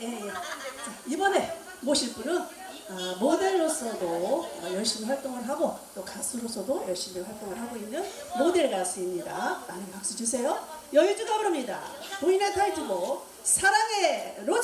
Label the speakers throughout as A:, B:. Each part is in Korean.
A: 예, 예. 자, 이번에 모실 분은 아, 모델로서도 어, 열심히 활동을 하고 또 가수로서도 열심히 활동을 하고 있는 모델 가수입니다. 많은 박수 주세요. 여유주가 부릅니다. 본인의 타이틀곡 사랑의 로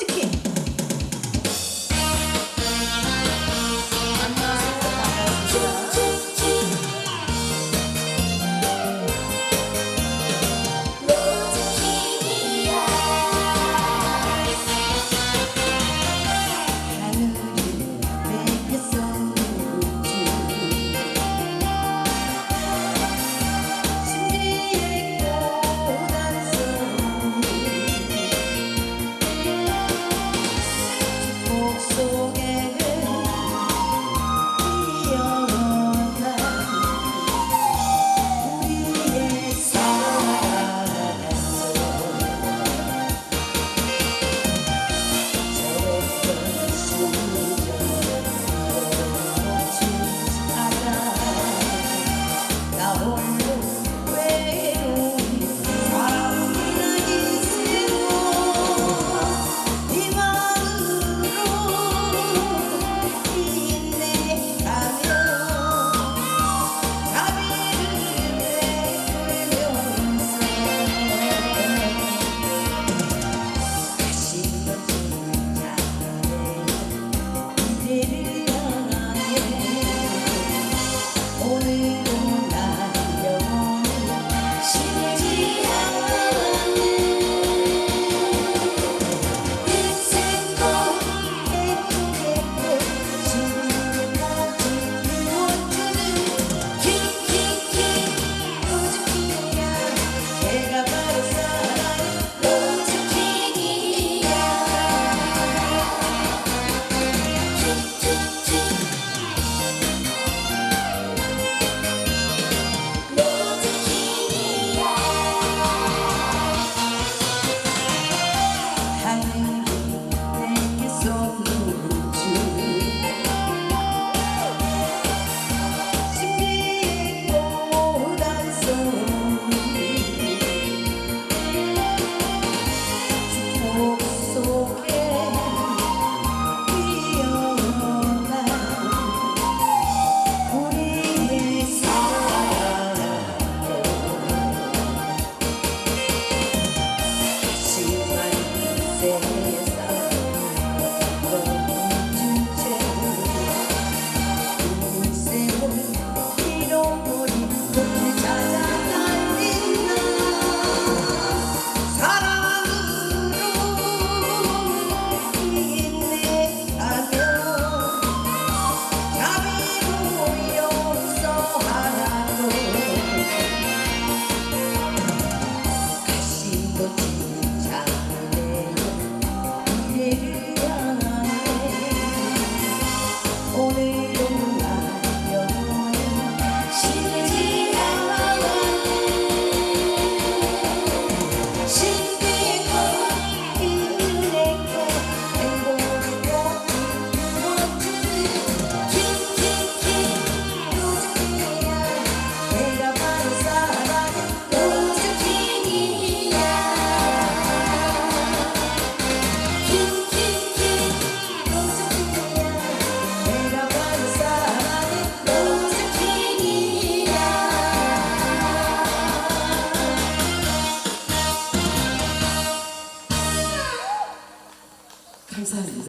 A: 감사합니다.